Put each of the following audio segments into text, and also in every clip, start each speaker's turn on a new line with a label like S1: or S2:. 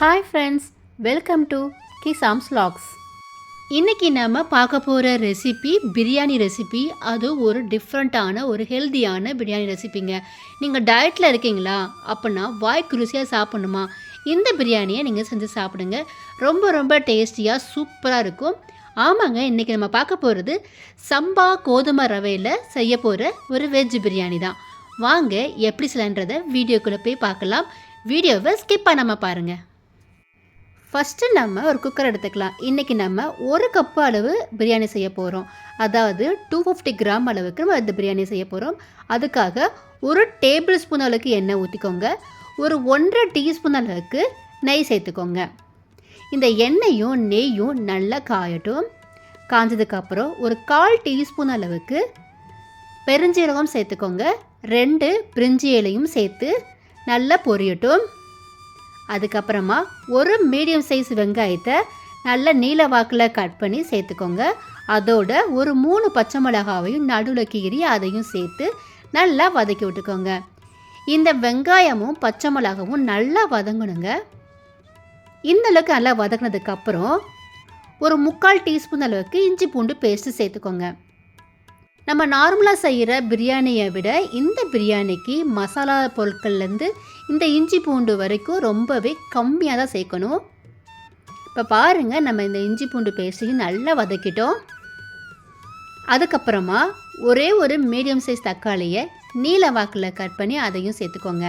S1: Hi friends welcome to கிசாம்ஸ் லாக்ஸ் இன்றைக்கி நம்ம பார்க்க போகிற ரெசிபி பிரியாணி ரெசிபி அது ஒரு டிஃப்ரெண்ட்டான ஒரு ஹெல்த்தியான பிரியாணி ரெசிபிங்க நீங்கள் டயட்டில் இருக்கீங்களா? அப்படின்னா வாய்க்கு ருசியாக சாப்பிடணுமா? இந்த பிரியாணியை நீங்கள் செஞ்சு சாப்பிடுங்க. ரொம்ப ரொம்ப டேஸ்டியாக சூப்பராக இருக்கும். ஆமாங்க இன்றைக்கி நம்ம பார்க்க போகிறது சம்பா கோதுமை ரவையில் செய்ய போகிற ஒரு வெஜ் பிரியாணி தான். வாங்க எப்படி செய்யலான்றதை வீடியோக்குள்ளே போய் பார்க்கலாம். வீடியோவை ஸ்கிப் பண்ணாமல் பாருங்கள் ஃபஸ்ட்டு நம்ம ஒரு குக்கர் எடுத்துக்கலாம். இன்றைக்கி நம்ம ஒரு கப்பு அளவு பிரியாணி செய்ய போகிறோம் அதாவது டூ ஃபிஃப்டி கிராம் அளவுக்கு நம்ம இந்த பிரியாணி செய்ய போகிறோம் அதுக்காக ஒரு டேபிள் ஸ்பூன் அளவுக்கு எண்ணெய் ஊற்றிக்கோங்க ஒரு ஒன்றரை டீஸ்பூன் அளவுக்கு நெய் சேர்த்துக்கோங்க. இந்த எண்ணெயும் நெய்யும் நல்லா காயட்டும். காஞ்சதுக்கப்புறம் ஒரு கால் டீஸ்பூன் அளவுக்கு பெருஞ்சீரகம் சேர்த்துக்கோங்க. ரெண்டு பிரிஞ்சி இலையும் சேர்த்து நல்லா பொரியட்டும். அதுக்கப்புறமா ஒரு மீடியம் சைஸ் வெங்காயத்தை நல்ல நீல வாக்கில் கட் பண்ணி சேர்த்துக்கோங்க. அதோட ஒரு மூணு பச்சை மிளகாவையும் நடுவில் கீறி அதையும் சேர்த்து நல்லா வதக்கி விட்டுக்கோங்க. இந்த வெங்காயமும் பச்சை மிளகாவும் நல்லா வதங்கணுங்க. இந்த அளவுக்கு நல்லா வதங்கினதுக்கப்புறம் ஒரு முக்கால் டீஸ்பூன் அளவுக்கு இஞ்சி பூண்டு பேஸ்ட்டு சேர்த்துக்கோங்க. நம்ம நார்மலாக செய்கிற பிரியாணியை விட இந்த பிரியாணிக்கு மசாலா பொருட்கள்லேருந்து இந்த இஞ்சி பூண்டு வரைக்கும் ரொம்பவே கம்மியாக தான் சேர்க்கணும். இப்போ பாருங்கள் நம்ம இந்த இஞ்சி பூண்டு பேஸ்ட்டையும் நல்லா வதக்கிட்டோம். அதுக்கப்புறமா ஒரே ஒரு மீடியம் சைஸ் தக்காளியை நீல வாக்கில் கட் பண்ணி அதையும் சேர்த்துக்கோங்க.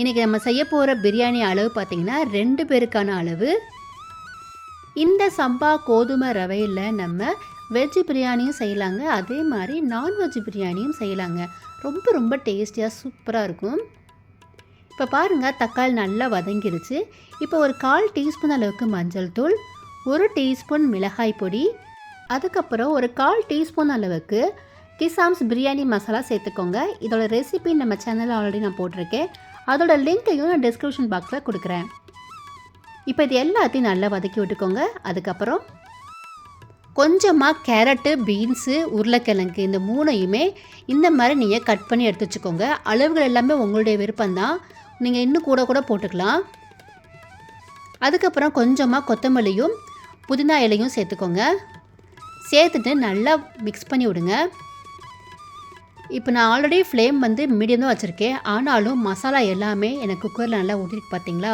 S1: இன்றைக்கி நம்ம செய்ய போகிற பிரியாணி அளவு பார்த்திங்கன்னா ரெண்டு பேருக்கான அளவு. இந்த சம்பா கோதுமை ரவையில் நம்ம வெஜ் பிரியாணியும் செய்யலாங்க. அதே மாதிரி நான்வெஜ் பிரியாணியும் செய்யலாங்க. ரொம்ப ரொம்ப டேஸ்டியாக சூப்பராக இருக்கும். இப்போ பாருங்கள் தக்காளி நல்லா வதங்கிருச்சு. இப்போ ஒரு கால் டீஸ்பூன் அளவுக்கு மஞ்சள் தூள் ஒரு டீஸ்பூன் மிளகாய் பொடி அதுக்கப்புறம் ஒரு கால் டீஸ்பூன் அளவுக்கு கிசாம்ஸ் பிரியாணி மசாலா சேர்த்துக்கோங்க. இதோட ரெசிபி நம்ம சேனலில் ஆல்ரெடி நான் போட்டிருக்கேன். அதோட லிங்க்கையும் நான் டிஸ்கிரிப்ஷன் பாக்ஸில் கொடுக்குறேன். இப்போ இது எல்லாத்தையும் நல்லா வதக்கி விட்டுக்கோங்க. அதுக்கப்புறம் கொஞ்சமாக கேரட்டு பீன்ஸு உருளைக்கிழங்கு இந்த மூணையுமே இந்த மாதிரி நீங்கள் கட் பண்ணி எடுத்து வச்சுக்கோங்க. அளவுகள் எல்லாமே உங்களுடைய விருப்பம்தான் நீங்கள் இன்னும் கூட கூட போட்டுக்கலாம். அதுக்கப்புறம் கொஞ்சமாக கொத்தமல்லியும் புதினா இலையும் சேர்த்துக்கோங்க. சேர்த்துட்டு நல்லா மிக்ஸ் பண்ணி விடுங்க. இப்போ நான் ஆல்ரெடி ஃப்ளேம் வந்து மீடியம் தான் வச்சுருக்கேன். ஆனாலும் மசாலா எல்லாமே எனக்கு குக்கரில் நல்லா ஊற்றிருக்கு பார்த்தீங்களா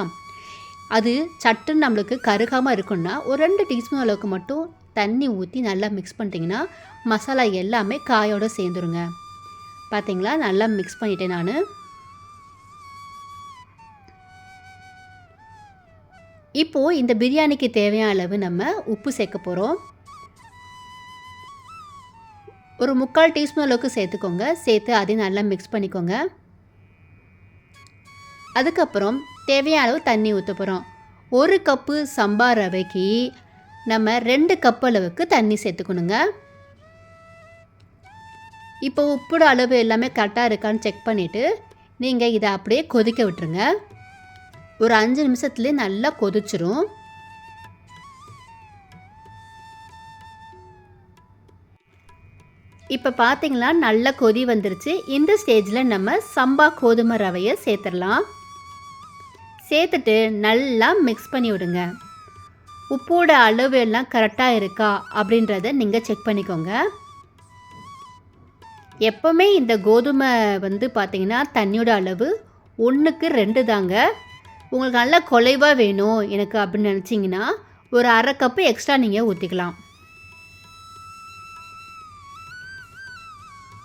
S1: அது சட்டுன்னு நம்மளுக்கு கருகாமல் இருக்குன்னா ஒரு ரெண்டு டீஸ்பூன் அளவுக்கு மட்டும் தண்ணி ஊற்றி நல்லா மிக்ஸ் பண்ணிட்டீங்கன்னா மசாலா எல்லாமே காயோடு சேர்ந்துருங்க. பார்த்தீங்களா நல்லா மிக்ஸ் பண்ணிட்டேன் நான். இப்போது இந்த பிரியாணிக்கு தேவையான அளவு நம்ம உப்பு சேர்க்க போகிறோம் ஒரு முக்கால் டீஸ்பூன் அளவுக்கு சேர்த்துக்கோங்க. சேர்த்து அதையும் நல்லா மிக்ஸ் பண்ணிக்கோங்க. அதுக்கப்புறம் தேவையான அளவு தண்ணி ஊற்ற போகிறோம் ஒரு கப்பு சம்பா ரவைக்கு நம்ம ரெண்டு கப் அளவுக்கு தண்ணி சேர்த்துக்கணுங்க. இப்போ உப்போட அளவு எல்லாமே கரெக்டாக இருக்கான்னு செக் பண்ணிவிட்டு நீங்கள் இதை அப்படியே கொதிக்க விட்டுருங்க. ஒரு அஞ்சு நிமிஷத்துலேயே நல்லா கொதிச்சிரும். இப்போ பார்த்தீங்களா நல்ல கொதி வந்துருச்சு. இந்த ஸ்டேஜில் நம்ம சம்பா கோதுமை ரவையை சேர்த்துடலாம். சேர்த்துட்டு நல்லா மிக்ஸ் பண்ணி விடுங்க. உப்போட அளவு எல்லாம் கரெக்டாக இருக்கா அப்படின்றத நீங்கள் செக் பண்ணிக்கோங்க. எப்போவுமே இந்த கோதுமை வந்து பார்த்திங்கன்னா தண்ணியோட அளவு ஒன்றுக்கு ரெண்டு தாங்க. உங்களுக்கு நல்லா குலைவாக வேணும் எனக்கு அப்படின்னு நினச்சிங்கன்னா ஒரு அரை கப்பு எக்ஸ்ட்ரா நீங்கள் ஊற்றிக்கலாம்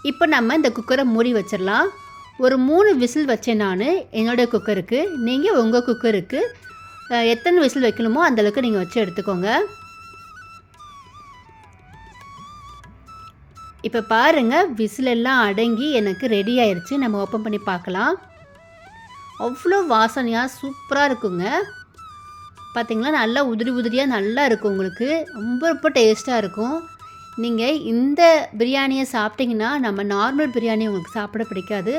S1: இப்போ நம்ம இந்த குக்கரை மூடி வச்சிடலாம். ஒரு மூணு விசில் வச்சேன் நான். என்னோடய குக்கருக்கு நீங்கள் உங்கள் குக்கருக்கு எத்தனை விசில் வைக்கணுமோ அந்தளவுக்கு நீங்கள் வச்சு எடுத்துக்கோங்க. இப்போ பாருங்கள் விசிலெல்லாம் அடங்கி எனக்கு ரெடி ஆயிடுச்சு நம்ம ஓப்பன் பண்ணி பார்க்கலாம். அவ்வளோ வாசனையாக சூப்பராக இருக்குங்க. பார்த்தீங்களா நல்லா உதிரி உதிரியாக நல்லா இருக்கும் உங்களுக்கு. ரொம்ப ரொம்ப டேஸ்ட்டாக இருக்கும். நீங்கள் இந்த பிரியாணியை சாப்பிட்டிங்கன்னா நம்ம நார்மல் பிரியாணி உங்களுக்கு சாப்பிட பிடிக்காது.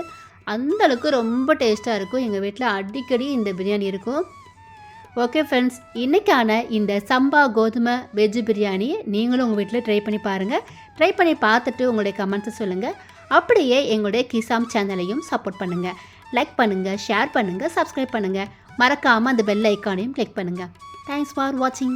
S1: அந்தளவுக்கு ரொம்ப டேஸ்ட்டாக இருக்கும். எங்கள் வீட்டில் அடிக்கடி இந்த பிரியாணி இருக்கும். ஓகே ஃப்ரெண்ட்ஸ் இன்றைக்கான இந்த சம்பா கோதுமை வெஜ் பிரியாணியை நீங்களும் உங்கள் வீட்டில் ட்ரை பண்ணி பாருங்கள் ட்ரை பண்ணி பார்த்துட்டு உங்களுடைய கமெண்ட்ஸை சொல்லுங்கள் அப்படியே எங்களுடைய கிசாம் சேனலையும் சப்போர்ட் பண்ணுங்கள் லைக் பண்ணுங்கள் ஷேர் பண்ணுங்கள் சப்ஸ்கிரைப் பண்ணுங்கள் மறக்காமல் அந்த பெல் ஐக்கானையும் கிளிக் பண்ணுங்கள் தேங்க்ஸ் ஃபார் வாட்சிங்